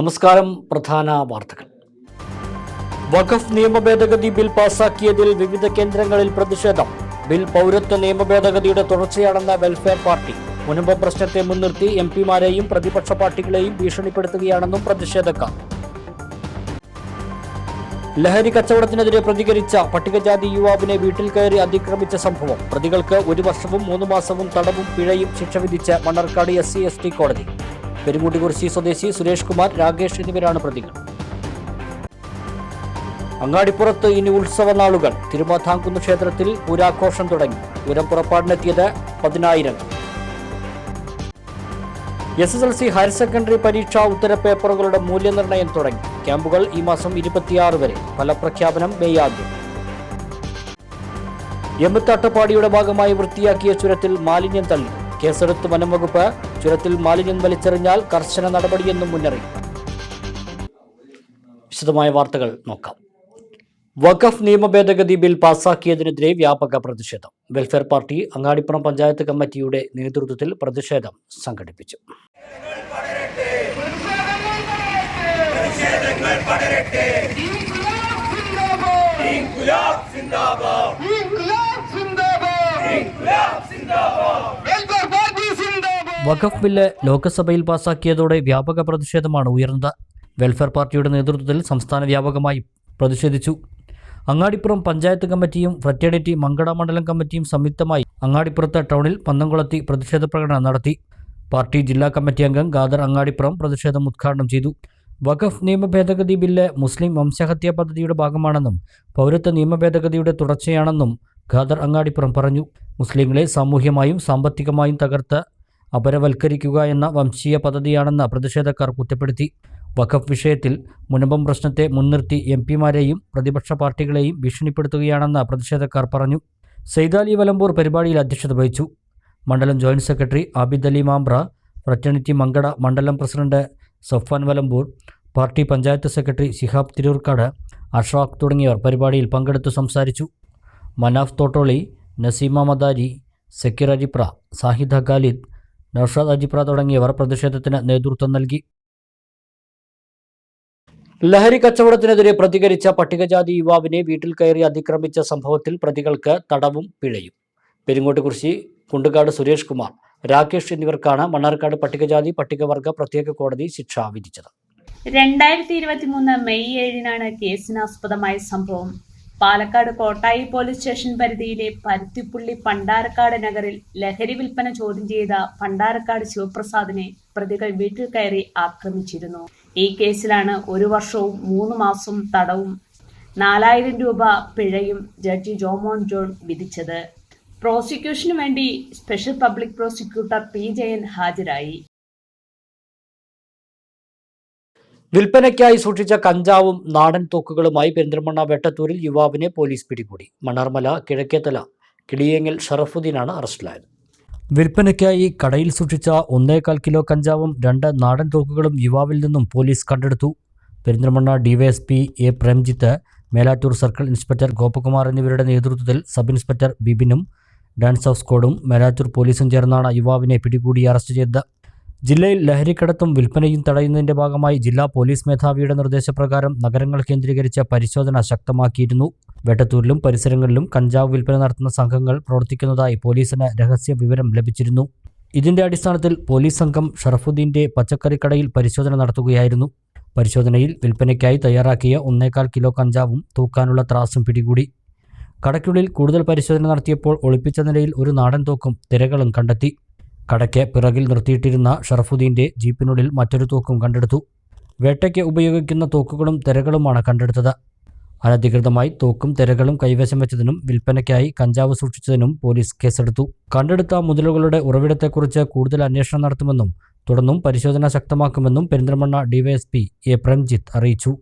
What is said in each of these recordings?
നമസ്കാരം പ്രധാന വാർത്തകൾ. വഖഫ് നിയമ ഭേദഗതി ബിൽ പാസാക്കിയതിൽ വിവിധ കേന്ദ്രങ്ങളിൽ പ്രതിഷേധം. ബിൽ പൗരത്വ നിയമ ഭേദഗതിയുടെ തുടർച്ചയാണെന്ന വെൽഫെയർ പാർട്ടി. മുനമ്പ പ്രശ്നത്തെ മുൻനിർത്തി എം പിമാരെയും പ്രതിപക്ഷ പാർട്ടികളെയും ഭീഷണിപ്പെടുത്തുകയാണെന്നും പ്രതിഷേധക്കാർ. ലഹരി കച്ചവടത്തിനെതിരെ പ്രതികരിച്ച പട്ടികജാതി യുവാവിനെ വീട്ടിൽ കയറി അതിക്രമിച്ച സംഭവം. പ്രതികൾക്ക് ഒരു വർഷവും മൂന്ന് മാസവും തടവും പിഴയും ശിക്ഷ വിധിച്ച മണ്ണർക്കാട് എസ് സി കോടതി. പെരുങ്ങോട്ടുകുറിശി സ്വദേശി സുരേഷ് കുമാർ രാകേഷ് എന്നിവരാണ് പ്രതികൾ. അങ്ങാടിപ്പുറത്ത് ഇനി ഉത്സവ നാളുകൾ. തിരുമാതാംകുന്ന് ക്ഷേത്രത്തിൽ പൂരാഘോഷം തുടങ്ങി. പൂരം പുറപ്പാടിനെത്തിയത് പതിനായിരം. S S L C higher secondary പരീക്ഷാ ഉത്തരപേപ്പറുകളുടെ മൂല്യനിർണയം തുടങ്ങി. ക്യാമ്പുകൾ ഈ മാസം ഇരുപത്തിയാറ് വരെ. ഫലപ്രഖ്യാപനം മെയ് ആദ്യം എമ്പത്തട്ടപ്പാടിയുടെ ഭാഗമായി വൃത്തിയാക്കിയ ചുരത്തിൽ മാലിന്യം തള്ളി. കേസെടുത്ത് വനംവകുപ്പ് ചുരത്തിൽ മാലിന്യം വലിച്ചെറിഞ്ഞാൽ കർശന നടപടിയെന്നും മുന്നറിയിപ്പ്. വിശദമായ വാർത്തകൾ നോക്കാം. വഖഫ് നിയമ ഭേദഗതി ബിൽ പാസാക്കിയതിനെതിരെ വ്യാപക പ്രതിഷേധം. വെൽഫെയർ പാർട്ടി അങ്ങാടിപ്പുറം പഞ്ചായത്ത് കമ്മിറ്റിയുടെ നേതൃത്വത്തിൽ പ്രതിഷേധം സംഘടിപ്പിച്ചു. സിന്ദാബാദ്. വഖഫ് ബില്ല് ലോക്സഭയിൽ പാസാക്കിയതോടെ വ്യാപക പ്രതിഷേധമാണ് ഉയർന്നത്. വെൽഫെയർ പാർട്ടിയുടെ നേതൃത്വത്തിൽ സംസ്ഥാന വ്യാപകമായി പ്രതിഷേധിച്ചു. അങ്ങാടിപ്പുറം പഞ്ചായത്ത് കമ്മിറ്റിയും ഫ്രറ്റേണിറ്റി മങ്കട മണ്ഡലം കമ്മിറ്റിയും സംയുക്തമായി അങ്ങാടിപ്പുറത്തെ ടൗണിൽ പന്തംകുളത്തി പ്രതിഷേധ പ്രകടനം നടത്തി. പാർട്ടി ജില്ലാ കമ്മിറ്റി അംഗം ഖാദർ അങ്ങാടിപ്പുറം പ്രതിഷേധം ഉദ്ഘാടനം ചെയ്തു. വഖഫ് നിയമ ഭേദഗതി ബില്ല് മുസ്ലിം വംശഹത്യാ പദ്ധതിയുടെ ഭാഗമാണെന്നും പൗരത്വ നിയമ ഭേദഗതിയുടെ തുടർച്ചയാണെന്നും ഖാദർ അങ്ങാടിപ്പുറം പറഞ്ഞു. മുസ്ലിങ്ങളെ സാമൂഹ്യമായും സാമ്പത്തികമായും തകർത്ത് അപരവൽക്കരിക്കുക എന്ന വംശീയ പദ്ധതിയാണെന്ന് പ്രതിഷേധക്കാർ കുറ്റപ്പെടുത്തി. വഖഫ് വിഷയത്തിൽ മുനമ്പം പ്രശ്നത്തെ മുൻനിർത്തി എം പിമാരെയും പ്രതിപക്ഷ പാർട്ടികളെയും ഭീഷണിപ്പെടുത്തുകയാണെന്ന് പ്രതിഷേധക്കാർ പറഞ്ഞു. സെയ്താലി വലമ്പൂർ പരിപാടിയിൽ അധ്യക്ഷത വഹിച്ചു. മണ്ഡലം joint secretary Abid Ali Mambra fraternity Mankada മണ്ഡലം president Safan Valambur party panchayat secretary Shihab Thirurkad Ashraq തുടങ്ങിയവർ പരിപാടിയിൽ പങ്കെടുത്തു സംസാരിച്ചു. മനാഫ് തോട്ടോളി നസീമ മദാരി സക്കീർ അരിപ്ര സാഹിദ ഖാലിദ് നൌഷാദ് അജിപ്ര തുടങ്ങിയവർ പ്രതിഷേധത്തിന് നേതൃത്വം നൽകി. ലഹരി കച്ചവടത്തിനെതിരെ പ്രതികരിച്ച പട്ടികജാതി യുവാവിനെ വീട്ടിൽ കയറി അതിക്രമിച്ച സംഭവത്തിൽ പ്രതികൾക്ക് തടവും പിഴയും. പെരിങ്ങോട്ടുകുറിശി കുണ്ടുകാട് സുരേഷ് കുമാർ രാകേഷ് എന്നിവർക്കാണ് മണ്ണാർക്കാട് പട്ടികജാതി പട്ടികവർഗ പ്രത്യേക കോടതി ശിക്ഷ വിധിച്ചത്. രണ്ടായിരത്തി ഇരുപത്തിമൂന്ന് മെയ് ഏഴിനാണ് കേസിനാസ്പദമായ സംഭവം. പാലക്കാട് കോട്ടായി പോലീസ് സ്റ്റേഷൻ പരിധിയിലെ പരുത്തിപ്പുള്ളി പണ്ടാരക്കാട് നഗറിൽ ലഹരി വിൽപ്പന ചോദ്യം ചെയ്ത പണ്ടാരക്കാട് ശിവപ്രസാദിനെ പ്രതികൾ വീട്ടിൽ കയറി ആക്രമിച്ചിരുന്നു. ഈ കേസിലാണ് ഒരു വർഷവും മൂന്ന് മാസവും തടവും നാലായിരം രൂപ പിഴയും ജഡ്ജി ജോമോൻ ജോൺ വിധിച്ചത്. പ്രോസിക്യൂഷനു വേണ്ടി special public prosecutor P Jayan ഹാജരായി. വിൽപ്പനയ്ക്കായി സൂക്ഷിച്ച കഞ്ചാവും നാടൻ തോക്കുകളുമായി പെരിന്തൽമണ്ണ വെട്ടത്തൂരിൽ യുവാവിനെ പോലീസ് പിടികൂടി. മണർമല കിഴക്കേത്തല കിളിയേങ്ങൽ ഷറഫുദ്ദീനാണ് അറസ്റ്റിലായത്. വിൽപ്പനയ്ക്കായി കടയിൽ സൂക്ഷിച്ച ഒന്നേകാൽ കിലോ കഞ്ചാവും രണ്ട് നാടൻ തോക്കുകളും യുവാവിൽ നിന്നും പോലീസ് കണ്ടെടുത്തു. Perinthalmanna DYSP A Premjith Melattur circle inspector Gopakumar എന്നിവരുടെ നേതൃത്വത്തിൽ സബ് ഇൻസ്പെക്ടർ ബിബിനും ഡാൻസ് ഓഫ് സ്ക്വാഡും മേലാറ്റൂർ പോലീസും ചേർന്നാണ് യുവാവിനെ പിടികൂടി അറസ്റ്റ് ചെയ്തത്. ജില്ലയിൽ ലഹരിക്കടത്തും വിൽപ്പനയും തടയുന്നതിന്റെ ഭാഗമായി ജില്ലാ പോലീസ് മേധാവിയുടെ നിർദ്ദേശപ്രകാരം നഗരങ്ങൾ കേന്ദ്രീകരിച്ച പരിശോധന ശക്തമാക്കിയിരുന്നു. വെട്ടത്തൂരിലും പരിസരങ്ങളിലും കഞ്ചാവ് വിൽപ്പന നടത്തുന്ന സംഘങ്ങൾ പ്രവർത്തിക്കുന്നതായി പോലീസിന് രഹസ്യ വിവരം ലഭിച്ചിരുന്നു. ഇതിന്റെ അടിസ്ഥാനത്തിൽ പോലീസ് സംഘം ഷറഫുദ്ദീന്റെ പച്ചക്കറിക്കടയിൽ പരിശോധന നടത്തുകയായിരുന്നു. പരിശോധനയിൽ വിൽപ്പനയ്ക്കായി തയ്യാറാക്കിയ ഒന്നേകാൽ കിലോ കഞ്ചാവും തൂക്കാനുള്ള ത്രാസും പിടികൂടി. കടയ്ക്കുള്ളിൽ കൂടുതൽ പരിശോധന നടത്തിയപ്പോൾ ഒളിപ്പിച്ച നിലയിൽ ഒരു നാടൻ തോക്കും തിരകളും കണ്ടെത്തി. കടയ്ക്ക് പിറകിൽ നിർത്തിയിട്ടിരുന്ന ഷറഫുദ്ദീന്റെ ജീപ്പിനുള്ളിൽ മറ്റൊരു തോക്കും കണ്ടെടുത്തു. വേട്ടയ്ക്ക് ഉപയോഗിക്കുന്ന തോക്കുകളും തിരകളുമാണ് കണ്ടെടുത്തത്. അനധികൃതമായി തോക്കും തിരകളും കൈവശം വെച്ചതിനും വിൽപ്പനയ്ക്കായി കഞ്ചാവ് സൂക്ഷിച്ചതിനും പോലീസ് കേസെടുത്തു. കണ്ടെടുത്ത മുതലുകളുടെ ഉറവിടത്തെക്കുറിച്ച് കൂടുതൽ അന്വേഷണം നടത്തുമെന്നും തുടർന്നും പരിശോധന ശക്തമാക്കുമെന്നും പെരിന്തൽമണ്ണ ഡിവൈഎസ്പി എ. പ്രേംജിത്ത് അറിയിച്ചു.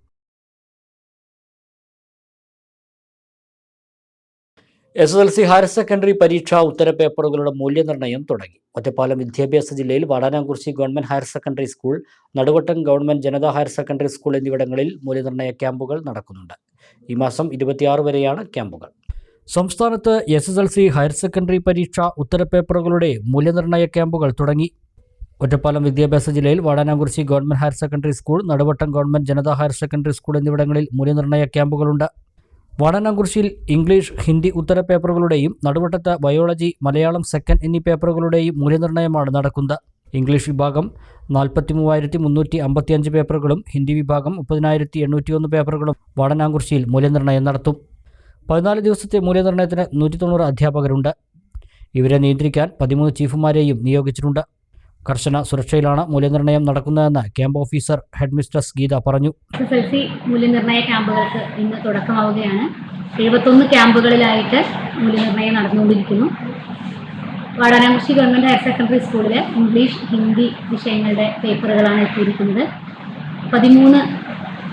S S L C higher secondary പരീക്ഷാ ഉത്തരപേപ്പറുകളുടെ മൂല്യനിർണയം തുടങ്ങി. ഒറ്റപ്പാലം വിദ്യാഭ്യാസ ജില്ലയിൽ Vadanamkurissi government higher secondary school Naduvattam government Janatha higher secondary school എന്നിവിടങ്ങളിൽ മൂല്യനിർണയ ക്യാമ്പുകൾ നടക്കുന്നുണ്ട്. ഈ മാസം ഇരുപത്തിയാറ് വരെയാണ് ക്യാമ്പുകൾ. സംസ്ഥാനത്ത് S S L C higher secondary പരീക്ഷ ഉത്തരപേപ്പറുകളുടെ മൂല്യനിർണയ ക്യാമ്പുകൾ തുടങ്ങി. ഒറ്റപ്പാലം വിദ്യാഭ്യാസ ജില്ലയിൽ Vadanamkurissi government higher secondary school Naduvattam government Janata higher secondary school എന്നിവിടങ്ങളിൽ മൂല്യനിർണയ ക്യാമ്പുകളുണ്ട്. വാടാനാകുറിശിയിൽ ഇംഗ്ലീഷ് ഹിന്ദി ഉത്തര പേപ്പറുകളുടെയും നടുവട്ടത്ത് ബയോളജി മലയാളം സെക്കൻഡ് എന്നീ പേപ്പറുകളുടെയും മൂല്യനിർണയമാണ് നടക്കുന്നത്. ഇംഗ്ലീഷ് വിഭാഗം നാൽപ്പത്തി മൂവായിരത്തി മുന്നൂറ്റി അമ്പത്തിയഞ്ച് പേപ്പറുകളും ഹിന്ദി വിഭാഗം മുപ്പതിനായിരത്തി എണ്ണൂറ്റിയൊന്ന് പേപ്പറുകളും വാടനാകുറിശിയിൽ മൂല്യനിർണയം നടത്തും. പതിനാല് ദിവസത്തെ മൂല്യനിർണയത്തിന് നൂറ്റി തൊണ്ണൂറ് അധ്യാപകരുണ്ട്. ഇവരെ നിയന്ത്രിക്കാൻ പതിമൂന്ന് ചീഫുമാരെയും നിയോഗിച്ചിട്ടുണ്ട്. കർശന സുരക്ഷയിലാണ് മൂല്യനിർണയം നടക്കുന്നതെന്ന് camp officer head mistress Geetha പറഞ്ഞു. എസ് എസ് എൽ സി മൂല്യനിർണയ ക്യാമ്പുകൾക്ക് ഇന്ന് തുടക്കമാവുകയാണ്. എഴുപത്തൊന്ന് ക്യാമ്പുകളിലായിട്ട് മൂല്യനിർണയം നടന്നുകൊണ്ടിരിക്കുന്നു. വാടാനാംകുശി ഗവൺമെന്റ് ഹയർ സെക്കൻഡറി സ്കൂളിലെ ഇംഗ്ലീഷ് ഹിന്ദി വിഷയങ്ങളുടെ പേപ്പറുകളാണ് എത്തിയിരിക്കുന്നത്. പതിമൂന്ന്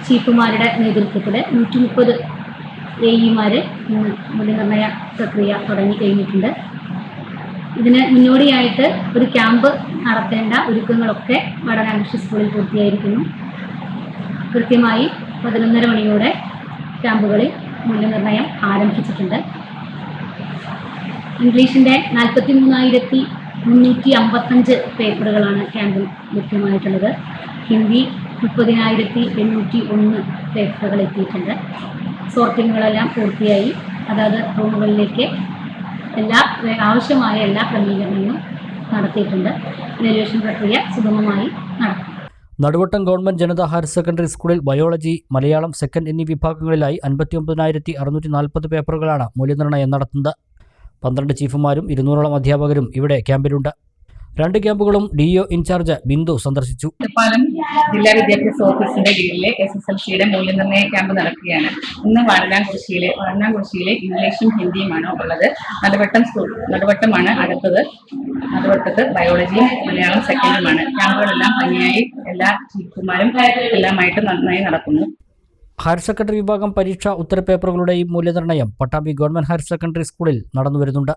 ചീഫുമാരുടെ നേതൃത്വത്തിൽ നൂറ്റി മുപ്പത് എ ഇമാർ ഇന്ന് മൂല്യനിർണയ പ്രക്രിയ തുടങ്ങി കഴിഞ്ഞിട്ടുണ്ട്. ഇതിന് മുന്നോടിയായിട്ട് ഒരു ക്യാമ്പ് നടത്തേണ്ട ഒരുക്കങ്ങളൊക്കെ വാടാനാകുറിശി സ്കൂളിൽ പൂർത്തിയായിരിക്കുന്നു. കൃത്യമായി പതിനൊന്നര മണിയോടെ ക്യാമ്പുകളിൽ മൂല്യനിർണയം ആരംഭിച്ചിട്ടുണ്ട്. ഇംഗ്ലീഷിന്റെ നാൽപ്പത്തി മൂന്നായിരത്തി മുന്നൂറ്റി അമ്പത്തഞ്ച് പേപ്പറുകളാണ് ക്യാമ്പിൽ ലഭ്യമായിട്ടുള്ളത്. ഹിന്ദി മുപ്പതിനായിരത്തി എണ്ണൂറ്റി ഒന്ന് പേപ്പറുകൾ എത്തിയിട്ടുണ്ട്. സോർട്ടിങ്ങുകളെല്ലാം പൂർത്തിയായി. അതാത് റൂമുകളിലേക്ക് എല്ലാ ആവശ്യമായ എല്ലാ ക്രമീകരണങ്ങളും നടത്തിയിട്ടുണ്ട്. വാല്യുവേഷൻ പ്രക്രിയ സുഗമമായി നടക്കും. Naduvattam government Janatha higher secondary സ്കൂളിൽ ബയോളജി മലയാളം സെക്കൻഡ് എന്നീ വിഭാഗങ്ങളിലായി അൻപത്തി ഒമ്പതിനായിരത്തി അറുന്നൂറ്റി നാൽപ്പത് പേപ്പറുകളാണ് മൂല്യനിർണയം നടത്തുന്നത്. പന്ത്രണ്ട് ചീഫുമാരും ഇരുന്നൂറോളം അധ്യാപകരും ഇവിടെ ക്യാമ്പിലുണ്ട്. രണ്ട് ക്യാമ്പുകളും ഡി ഇൻചാർജ് ബിന്ദു സന്ദർശിച്ചു. ഒറ്റപ്പാലം ജില്ലാ വിദ്യാഭ്യാസ ഓഫീസിന്റെ കീഴിലെ എസ് എസ് എൽ സിയുടെ മൂല്യനിർണയ ക്യാമ്പ് നടക്കുകയാണ്. ഇന്ന് വാടനാംകുറിശിയിലെ വാടനാംകുറിശിയിലെ ഇംഗ്ലീഷും ഹിന്ദിയുമാണ് ഉള്ളത്. നടുവട്ടം സ്കൂൾ നടുവട്ടമാണ് അടുത്തത്. നടുവട്ടത്ത് ബയോളജിയും മലയാളം സെക്കൻഡുമാണ്. ക്യാമ്പുകളെല്ലാം ഭംഗിയായി എല്ലാ ചീഫുമാരും എല്ലാമായിട്ട് നന്നായി നടക്കുന്നു. ഹയർ സെക്കൻഡറി വിഭാഗം പരീക്ഷാ ഉത്തരപേപ്പറുകളുടെയും മൂല്യനിർണയം പട്ടാമ്പി ഗവൺമെന്റ് ഹയർ സെക്കൻഡറി സ്കൂളിൽ നടന്നുവരുന്നുണ്ട്.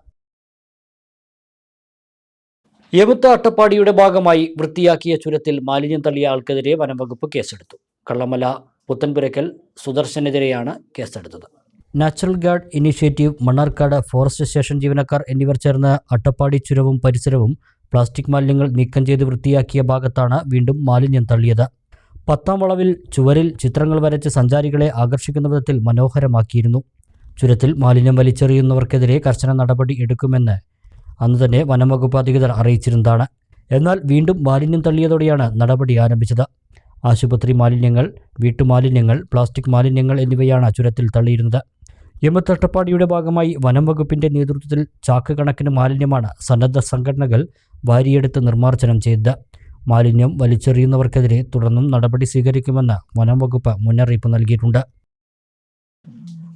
യമുത്ത അട്ടപ്പാടിയുടെ ഭാഗമായി വൃത്തിയാക്കിയ ചുരത്തിൽ മാലിന്യം തള്ളിയ ആൾക്കെതിരെ വനംവകുപ്പ് കേസെടുത്തു. കള്ളമല പുത്തൻപുരക്കൽ സുദർശനെതിരെയാണ് കേസെടുത്തത്. Natural guard initiative Mannarkkad forest station ജീവനക്കാർ എന്നിവർ ചേർന്ന് അട്ടപ്പാടി ചുരവും പരിസരവും പ്ലാസ്റ്റിക് മാലിന്യങ്ങൾ നീക്കം ചെയ്ത് വൃത്തിയാക്കിയ ഭാഗത്താണ് വീണ്ടും മാലിന്യം തള്ളിയത്. പത്താം വളവിൽ ചുവരിൽ ചിത്രങ്ങൾ വരച്ച് സഞ്ചാരികളെ ആകർഷിക്കുന്ന വിധത്തിൽ മനോഹരമാക്കിയിരുന്നു. ചുരത്തിൽ മാലിന്യം വലിച്ചെറിയുന്നവർക്കെതിരെ കർശന നടപടി എടുക്കുമെന്ന് അന്ന് തന്നെ വനംവകുപ്പ് അധികൃതർ അറിയിച്ചിരുന്നതാണ്. എന്നാൽ വീണ്ടും മാലിന്യം തള്ളിയതോടെയാണ് നടപടി ആരംഭിച്ചത്. ആശുപത്രി മാലിന്യങ്ങൾ വീട്ടുമാലിന്യങ്ങൾ പ്ലാസ്റ്റിക് മാലിന്യങ്ങൾ എന്നിവയാണ് ചുരത്തിൽ തള്ളിയിരുന്നത്. യമത്തട്ടപ്പാടിയുടെ ഭാഗമായി വനം വകുപ്പിന്റെ നേതൃത്വത്തിൽ ചാക്ക് കണക്കിന് മാലിന്യമാണ് സന്നദ്ധ സംഘടനകൾ വാരിയെടുത്ത് നിർമ്മാർജനം ചെയ്തത്. മാലിന്യം വലിച്ചെറിയുന്നവർക്കെതിരെ തുടർന്നും നടപടി സ്വീകരിക്കുമെന്ന് വനംവകുപ്പ് മുന്നറിയിപ്പ് നൽകിയിട്ടുണ്ട്.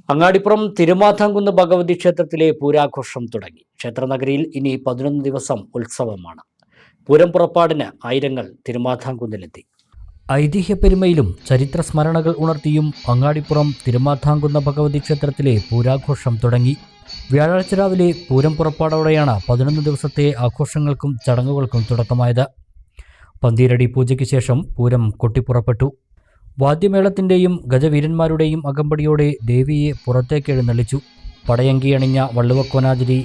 അങ്ങാടിപ്പുറം തിരുമാധാംകുന്ന് ഭഗവതി ക്ഷേത്രത്തിലെ പൂരാഘോഷം തുടങ്ങി. ക്ഷേത്രനഗരിയിൽ ഇനി പതിനൊന്ന് ദിവസം ഉത്സവമാണ്. പൂരം പുറപ്പാടിന് ആയിരങ്ങൾ തിരുമാധാംകുന്നിലെത്തി ഐതിഹ്യപ്പെരുമയിലും ചരിത്ര സ്മരണകൾ ഉണർത്തിയും അങ്ങാടിപ്പുറം തിരുമാധാംകുന്ന ഭഗവതി ക്ഷേത്രത്തിലെ പൂരാഘോഷം തുടങ്ങി. വ്യാഴാഴ്ച രാവിലെ പൂരം പുറപ്പാടോടെയാണ് പതിനൊന്ന് ദിവസത്തെ ആഘോഷങ്ങൾക്കും ചടങ്ങുകൾക്കും തുടക്കമായത്. പന്തീരടി പൂജയ്ക്ക് ശേഷം പൂരം കൊട്ടിപ്പുറപ്പെട്ടു. വാദ്യമേളത്തിന്റെയും ഗജവീരന്മാരുടെയും അകമ്പടിയോടെ ദേവിയെ പുറത്തേക്ക് എഴുന്നള്ളിച്ചു. പടയങ്കി അണിഞ്ഞ വള്ളുവക്കോനാതിരി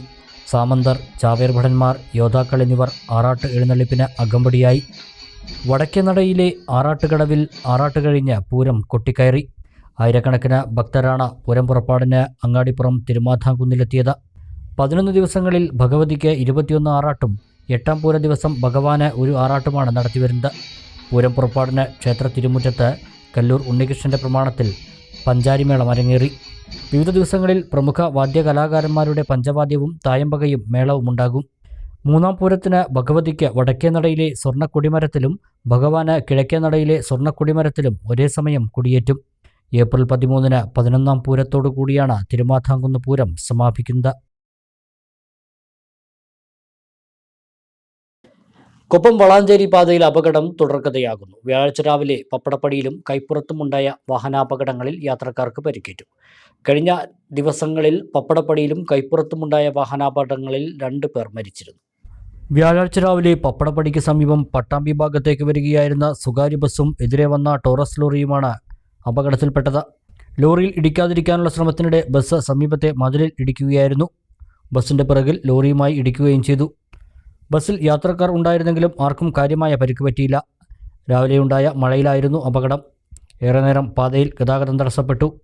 സാമന്തർ ചാവേർ ഭടന്മാർ യോദ്ധാക്കൾ എന്നിവർ ആറാട്ട് എഴുന്നള്ളിപ്പിന് അകമ്പടിയായി. വടക്കേനടയിലെ ആറാട്ടുകടവിൽ ആറാട്ട് കഴിഞ്ഞ് പൂരം കൊട്ടിക്കയറി. ആയിരക്കണക്കിന് ഭക്തരാണ് പൂരം പുറപ്പാടിന് അങ്ങാടിപ്പുറം തിരുമാധാംകുന്നിലെത്തിയത് പതിനൊന്ന് ദിവസങ്ങളിൽ ഭഗവതിക്ക് ഇരുപത്തിയൊന്ന് ആറാട്ടും എട്ടാം പൂര ദിവസം ഭഗവാന് ഒരു ആറാട്ടുമാണ് നടത്തിവരുന്നത്. പൂരം പുറപ്പാടിന് ക്ഷേത്ര തിരുമുറ്റത്ത് കല്ലൂർ ഉണ്ണികൃഷ്ണന്റെ പ്രമാണത്തിൽ പഞ്ചാരിമേളം അരങ്ങേറി. വിവിധ ദിവസങ്ങളിൽ പ്രമുഖ വാദ്യകലാകാരന്മാരുടെ പഞ്ചവാദ്യവും തായമ്പകയും മേളവും ഉണ്ടാകും. മൂന്നാം പൂരത്തിന് ഭഗവതിക്ക് വടക്കേനടയിലെ സ്വർണ കൊടിമരത്തിലും ഭഗവാന് കിഴക്കേനടയിലെ സ്വർണ കൊടിമരത്തിലും ഒരേ സമയം കുടിയേറ്റും. ഏപ്രിൽ പതിമൂന്നിന് പതിനൊന്നാം പൂരത്തോടു കൂടിയാണ് തിരുമാഥാംകുന്ന് പൂരം സമാപിക്കുന്നത്. കൊപ്പം വളാഞ്ചേരി പാതയിൽ അപകടം തുടർക്കഥയാകുന്നു. വ്യാഴാഴ്ച രാവിലെ പപ്പടപ്പടിയിലും കൈപ്പുറത്തുമുണ്ടായ വാഹനാപകടങ്ങളിൽ യാത്രക്കാർക്ക് പരിക്കേറ്റു. കഴിഞ്ഞ ദിവസങ്ങളിൽ പപ്പടപ്പടിയിലും കൈപ്പുറത്തുമുണ്ടായ വാഹനാപകടങ്ങളിൽ രണ്ട് പേർ മരിച്ചിരുന്നു. വ്യാഴാഴ്ച രാവിലെ പപ്പടപ്പടിക്ക് സമീപം പട്ടാമ്പി ഭാഗത്തേക്ക് വരികയായിരുന്ന സ്വകാര്യ ബസ്സും എതിരെ വന്ന ടോറസ് ലോറിയുമാണ് അപകടത്തിൽപ്പെട്ടത്. ലോറിയിൽ ഇടിക്കാതിരിക്കാനുള്ള ശ്രമത്തിനിടെ ബസ് സമീപത്തെ മതിലിൽ ഇടിക്കുകയായിരുന്നു. ബസ്സിന്റെ പിറകിൽ ലോറിയുമായി ഇടിക്കുകയും ചെയ്തു. ബസ്സിൽ യാത്രക്കാർ ഉണ്ടായിരുന്നെങ്കിലും ആർക്കും കാര്യമായ പരിക്ക് പറ്റിയില്ല. രാവിലെയുണ്ടായ മഴയിലായിരുന്നു അപകടം. ഏറെ നേരം പാതയിൽ ഗതാഗതം തടസ്സപ്പെട്ടു.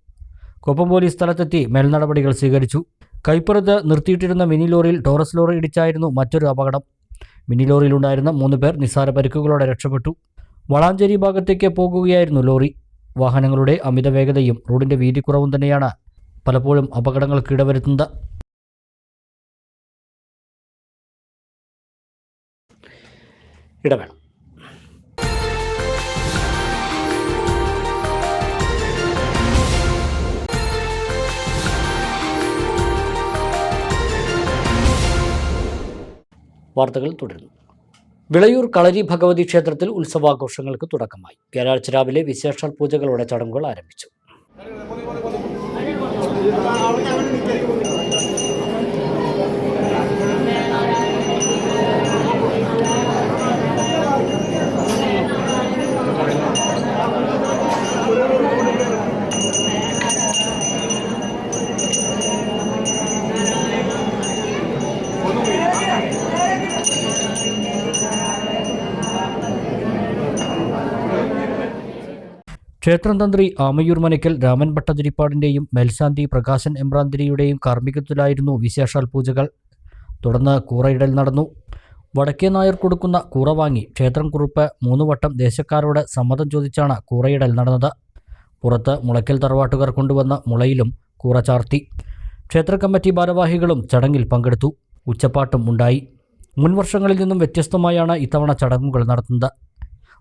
കൊപ്പം പോലീസ് സ്ഥലത്തെത്തി മേൽനടപടികൾ സ്വീകരിച്ചു. കൈപ്പുറത്ത് നിർത്തിയിട്ടിരുന്ന മിനി ലോറിയിൽ ടോറസ് ലോറി ഇടിച്ചായിരുന്നു മറ്റൊരു അപകടം. മിനി ലോറിയിലുണ്ടായിരുന്ന മൂന്ന് പേർ നിസ്സാര പരിക്കുകളോടെ രക്ഷപ്പെട്ടു. വളാഞ്ചേരി ഭാഗത്തേക്ക് പോകുകയായിരുന്നു ലോറി. വാഹനങ്ങളുടെ അമിത വേഗതയും റോഡിന്റെ വീതിക്കുറവും തന്നെയാണ് പലപ്പോഴും അപകടങ്ങൾക്ക് ഇടവരുത്തുന്നത്. ഇടവേണം വാർത്തകൾ തുടരുന്നു. വിളയൂർ കളരി ഭഗവതി ക്ഷേത്രത്തിൽ ഉത്സവാഘോഷങ്ങൾക്ക് തുടക്കമായി. വ്യാഴാഴ്ച രാവിലെ വിശേഷാൽ പൂജകളോടെ ചടങ്ങുകൾ ആരംഭിച്ചു. ക്ഷേത്രം തന്ത്രി ആമയൂർ മനയ്ക്കൽ രാമൻ ഭട്ടതിരിപ്പാടിന്റെയും മെൽശാന്തി പ്രകാശൻ എമ്പ്രാന്തിരിയുടെയും കാർമ്മികത്വത്തിലായിരുന്നു വിശേഷാൽ പൂജകൾ. തുടർന്ന് കൂറയിടൽ നടന്നു. വടക്കേ നായർ കൊടുക്കുന്ന കൂറ വാങ്ങി ക്ഷേത്രം കുറുപ്പ് മൂന്ന് വട്ടം ദേശക്കാരോട് സമ്മതം ചോദിച്ചാണ് കൂറയിടൽ നടന്നത്. പുറത്ത് മുളയ്ക്കൽ തറവാട്ടുകാർ കൊണ്ടുവന്ന മുളയിലും കൂറ ചാർത്തി. ക്ഷേത്ര കമ്മിറ്റി ഭാരവാഹികളും ചടങ്ങിൽ പങ്കെടുത്തു. ഉച്ചപ്പാട്ടും ഉണ്ടായി. മുൻവർഷങ്ങളിൽ നിന്നും വ്യത്യസ്തമായാണ് ഇത്തവണ ചടങ്ങുകൾ നടത്തുന്നത്.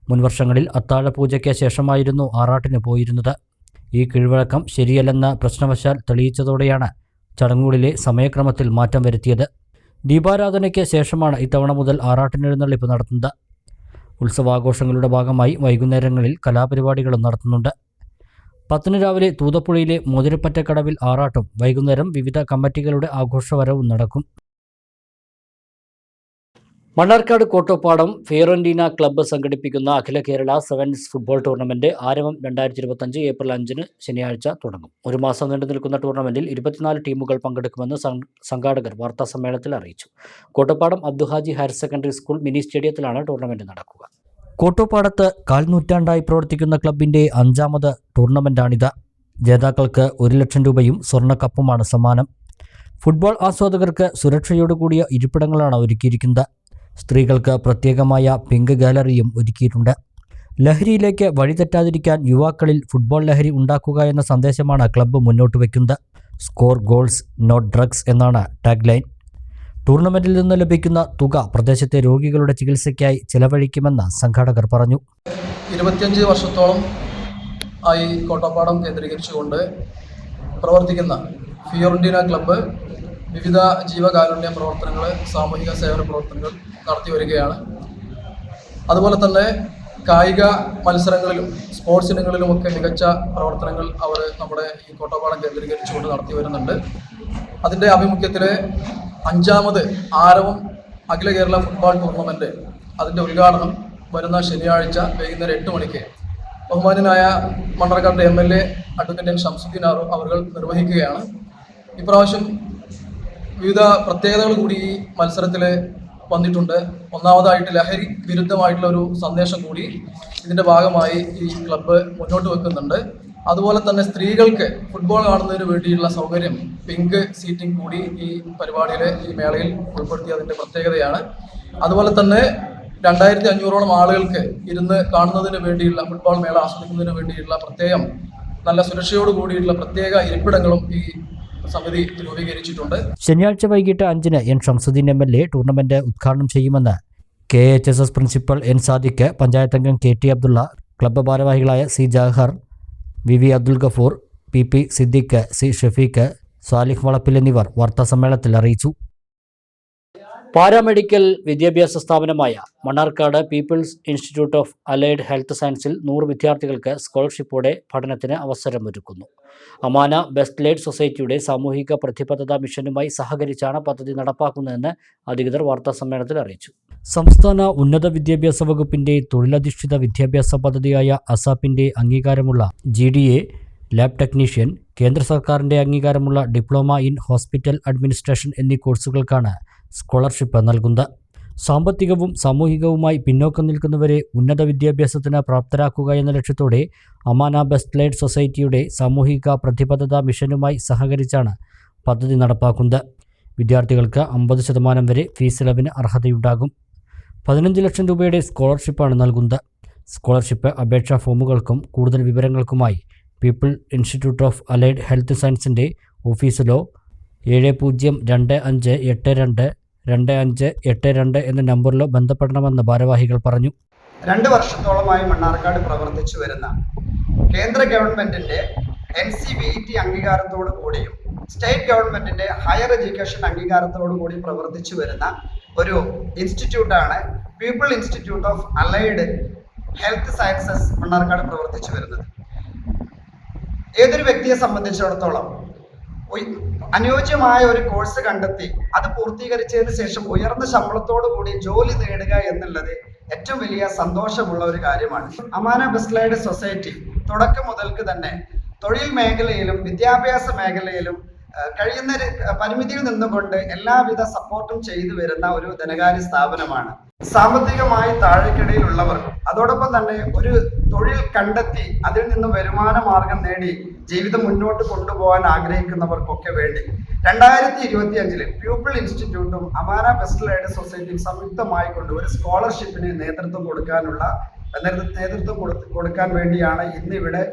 മുൻവർഷങ്ങളിൽ അത്താഴപൂജയ്ക്ക് ശേഷമായിരുന്നു ആറാട്ടിന് പോയിരുന്നത്. ഈ കീഴ്വഴക്കം ശരിയല്ലെന്ന പ്രശ്നവശാൽ തെളിയിച്ചതോടെയാണ് ചടങ്ങുകളിലെ സമയക്രമത്തിൽ മാറ്റം വരുത്തിയത്. ദീപാരാധനയ്ക്ക് ശേഷമാണ് ഇത്തവണ മുതൽ ആറാട്ടിനെഴുന്നള്ളിപ്പ് നടത്തുന്നത്. ഉത്സവാഘോഷങ്ങളുടെ ഭാഗമായി വൈകുന്നേരങ്ങളിൽ കലാപരിപാടികളും നടത്തുന്നുണ്ട്. പത്തിന് രാവിലെ തൂതപ്പുഴയിലെ മോതിരപ്പറ്റക്കടവിൽ ആറാട്ടും വൈകുന്നേരം വിവിധ കമ്മിറ്റികളുടെ ആഘോഷവരവും നടക്കും. മണ്ണാർക്കാട് കോട്ടോപ്പാടം ഫിയറന്റീന ക്ലബ്ബ് സംഘടിപ്പിക്കുന്ന അഖില Kerala sevens football tournament Aravam രണ്ടായിരത്തി ഇരുപത്തഞ്ച് ഏപ്രിൽ അഞ്ചിന് ശനിയാഴ്ച തുടങ്ങും. ഒരു മാസം നീണ്ടു നിൽക്കുന്ന ടൂർണമെന്റിൽ ഇരുപത്തിനാല് ടീമുകൾ പങ്കെടുക്കുമെന്ന് സംഘാടകർ വാർത്താ സമ്മേളനത്തിൽ അറിയിച്ചു. Kottappadam Abduhaji higher secondary school mini സ്റ്റേഡിയത്തിലാണ് ടൂർണമെന്റ് നടക്കുക. കോട്ടോപ്പാടത്ത് കാൽനൂറ്റാണ്ടായി പ്രവർത്തിക്കുന്ന ക്ലബിന്റെ അഞ്ചാമത് ടൂർണമെന്റാണിത്. ജേതാക്കൾക്ക് ഒരു ലക്ഷം രൂപയും സ്വർണക്കപ്പുമാണ് സമ്മാനം. ഫുട്ബോൾ ആസ്വാദകർക്ക് സുരക്ഷയോടുകൂടിയ ഇരിപ്പിടങ്ങളാണ് ഒരുക്കിയിരിക്കുന്നത്. സ്ത്രീകൾക്ക് പ്രത്യേകമായ പിങ്ക് ഗാലറിയും ഒരുക്കിയിട്ടുണ്ട്. ലഹരിയിലേക്ക് വഴിതെറ്റാതിരിക്കാൻ യുവാക്കളിൽ ഫുട്ബോൾ ലഹരി ഉണ്ടാക്കുക എന്ന സന്ദേശമാണ് ക്ലബ്ബ് മുന്നോട്ട് വയ്ക്കുന്നത് സ്കോർ ഗോൾസ് നോട്ട് ഡ്രഗ്സ് എന്നാണ് ടാഗ് ലൈൻ ടൂർണമെന്റിൽ നിന്ന് ലഭിക്കുന്ന തുക പ്രദേശത്തെ രോഗികളുടെ ചികിത്സയ്ക്കായി ചെലവഴിക്കുമെന്ന് സംഘാടകർ പറഞ്ഞു. ഇരുപത്തിയഞ്ച് വർഷത്തോളം ആയി കോട്ടപ്പാടം കേന്ദ്രീകരിച്ചുകൊണ്ട് പ്രവർത്തിക്കുന്ന ഫിയോറന്റീന ക്ലബ്ബ് വിവിധ ജീവകാരുണ്യ പ്രവർത്തനങ്ങൾ സാമൂഹിക സേവന പ്രവർത്തനങ്ങൾ നടത്തി വരികയാണ് അതുപോലെ തന്നെ കായിക മത്സരങ്ങളിലും സ്പോർട്സ് ഇനങ്ങളിലുമൊക്കെ മികച്ച പ്രവർത്തനങ്ങൾ അവർ നമ്മുടെ ഈ കോട്ടപ്പാടം കേന്ദ്രീകരിച്ചുകൊണ്ട് നടത്തി വരുന്നുണ്ട്. അതിന്റെ ആഭിമുഖ്യത്തിൽ അഞ്ചാമത് ആരവം അഖില കേരള ഫുട്ബോൾ ടൂർണമെന്റ് അതിന്റെ ഉദ്ഘാടനം വരുന്ന ശനിയാഴ്ച വൈകുന്നേരം എട്ട് മണിക്ക് ബഹുമാനായ Mannarkkad M L A advocate N Shamsuddin അവർ നിർവഹിക്കുകയാണ്. ഇപ്രാവശ്യം വിവിധ പ്രത്യേകതകൾ കൂടി ഈ മത്സരത്തിൽ വന്നിട്ടുണ്ട്. ഒന്നാമതായിട്ട് ലഹരി വിരുദ്ധമായിട്ടുള്ള ഒരു സന്ദേശം കൂടി ഇതിന്റെ ഭാഗമായി ഈ ക്ലബ്ബ് മുന്നോട്ട് വെക്കുന്നുണ്ട്. അതുപോലെ തന്നെ സ്ത്രീകൾക്ക് ഫുട്ബോൾ കാണുന്നതിന് വേണ്ടിയുള്ള സൗകര്യം പിങ്ക് സീറ്റിംഗ് കൂടി ഈ പരിപാടിയിൽ ഈ മേളയിൽ ഉൾപ്പെടുത്തിയ അതിന്റെ പ്രത്യേകതയാണ്. അതുപോലെ തന്നെ രണ്ടായിരത്തി അഞ്ഞൂറോളം ആളുകൾക്ക് ഇരുന്ന് കാണുന്നതിന് വേണ്ടിയുള്ള ഫുട്ബോൾ മേള ആസ്വദിക്കുന്നതിന് വേണ്ടിയുള്ള പ്രത്യേകം നല്ല സുരക്ഷയോട് കൂടിയിട്ടുള്ള പ്രത്യേക ഇരിപ്പിടങ്ങളും ഈ സമിതി രൂപീകരിച്ചിട്ടുണ്ട്. ശനിയാഴ്ച വൈകിട്ട് അഞ്ചിന് N Shamsuddin M L A tournament ഉദ്ഘാടനം ചെയ്യുമെന്ന് K H S S principal N Sadiq panchayat അംഗം കെ ടി അബ്ദുള്ള ക്ലബ്ബ് ഭാരവാഹികളായ C Jahar V V Abdul Gafoor P P Siddique C Shafeeq Salih Valappil എന്നിവർ വാർത്താസമ്മേളനത്തിൽ അറിയിച്ചു. പാരാമെഡിക്കൽ വിദ്യാഭ്യാസ സ്ഥാപനമായ Mannarkkad people's institute of allied health സയൻസിൽ നൂറ് വിദ്യാർത്ഥികൾക്ക് സ്കോളർഷിപ്പോടെ പഠനത്തിന് അവസരമൊരുക്കുന്നു. അമാന ബെസ്റ്റ് ലൈറ്റ് സൊസൈറ്റിയുടെ സാമൂഹിക പ്രതിബദ്ധത മിഷനുമായി സഹകരിച്ചാണ് പദ്ധതി നടപ്പാക്കുന്നതെന്ന് അധികൃതർ വാർത്താ സമ്മേളനത്തിൽ അറിയിച്ചു. സംസ്ഥാന ഉന്നത വിദ്യാഭ്യാസ വകുപ്പിന്റെ തൊഴിലധിഷ്ഠിത വിദ്യാഭ്യാസ പദ്ധതിയായ അസാപ്പിന്റെ അംഗീകാരമുള്ള G D A lab technician കേന്ദ്ര സർക്കാരിന്റെ അംഗീകാരമുള്ള ഡിപ്ലോമ ഇൻ ഹോസ്പിറ്റൽ അഡ്മിനിസ്ട്രേഷൻ എന്നീ കോഴ്സുകൾക്കാണ് സ്കോളർഷിപ്പ് നൽകുന്നത്. സാമ്പത്തികവും സാമൂഹികവുമായി പിന്നോക്കം നിൽക്കുന്നവരെ ഉന്നത വിദ്യാഭ്യാസത്തിന് പ്രാപ്തരാക്കുക എന്ന ലക്ഷ്യത്തോടെ അമാന ബെസ്റ്റ് ലൈഡ് സൊസൈറ്റിയുടെ സാമൂഹിക പ്രതിബദ്ധത മിഷനുമായി സഹകരിച്ചാണ് പദ്ധതി നടപ്പാക്കുന്നത്. വിദ്യാർത്ഥികൾക്ക് അമ്പത് ശതമാനം വരെ ഫീസ് ഇളവിന് അർഹതയുണ്ടാകും. പതിനഞ്ച് ലക്ഷം രൂപയുടെ സ്കോളർഷിപ്പാണ് നൽകുന്നത്. സ്കോളർഷിപ്പ് അപേക്ഷാ ഫോമുകൾക്കും കൂടുതൽ വിവരങ്ങൾക്കുമായി people institute of allied health സയൻസിന്റെ ഓഫീസിലോ ഏഴ് പൂജ്യം രണ്ട് അഞ്ച് എട്ട് രണ്ട് രണ്ട് അഞ്ച് എട്ട് രണ്ട് എന്ന നമ്പറിലോ ബന്ധപ്പെടണമെന്ന് ഭാരവാഹികൾ പറഞ്ഞു. രണ്ട് വർഷത്തോളമായി മണ്ണാർക്കാട് പ്രവർത്തിച്ചു വരുന്ന കേന്ദ്ര ഗവൺമെന്റിന്റെ എൻ സി ബി ടി അംഗീകാരത്തോടു കൂടിയും സ്റ്റേറ്റ് ഗവൺമെന്റിന്റെ ഹയർ എഡ്യൂക്കേഷൻ അംഗീകാരത്തോടു കൂടി പ്രവർത്തിച്ചു വരുന്ന ഒരു ഇൻസ്റ്റിറ്റ്യൂട്ടാണ് people institute of allied health sciences Mannarkkad പ്രവർത്തിച്ചു വരുന്നത്. ഏതൊരു വ്യക്തിയെ സംബന്ധിച്ചിടത്തോളം അനുയോജ്യമായ ഒരു കോഴ്സ് കണ്ടെത്തി. അത് പൂർത്തീകരിച്ചതിന് ശേഷം ഉയർന്ന ശമ്പളത്തോടു കൂടി ജോലി നേടുക എന്നുള്ളത് ഏറ്റവും വലിയ സന്തോഷമുള്ള ഒരു കാര്യമാണ്. അമാന ബെസ്ലൈഡ് സൊസൈറ്റി തുടക്കം മുതൽക്ക് തന്നെ തൊഴിൽ മേഖലയിലും വിദ്യാഭ്യാസ മേഖലയിലും കഴിയുന്ന പരിമിതിയിൽ നിന്നുകൊണ്ട് എല്ലാവിധ സപ്പോർട്ടും ചെയ്തു വരുന്ന ഒരു ധനകാര്യ സ്ഥാപനമാണ്. സാമ്പത്തികമായി താഴെക്കിടയിലുള്ളവർ അതോടൊപ്പം തന്നെ ഒരു തൊഴിൽ കണ്ടെത്തി അതിൽ നിന്ന് വരുമാന മാർഗം നേടി ജീവിതം മുന്നോട്ട് കൊണ്ടുപോകാൻ ആഗ്രഹിക്കുന്നവർക്കൊക്കെ വേണ്ടി. രണ്ടായിരത്തി ഇരുപത്തി അഞ്ചിൽ പ്യൂപ്പിൾ ഇൻസ്റ്റിറ്റ്യൂട്ടും അമാന ബെസ്റ്റ് ലൈഡ് സൊസൈറ്റിയും സംയുക്തമായി കൊണ്ട് ഒരു സ്കോളർഷിപ്പിന് നേതൃത്വം കൊടുക്കാനുള്ള നേതൃത്വം കൊടുക്കാൻ വേണ്ടിയാണ് ഇന്ന് ഇവിടെ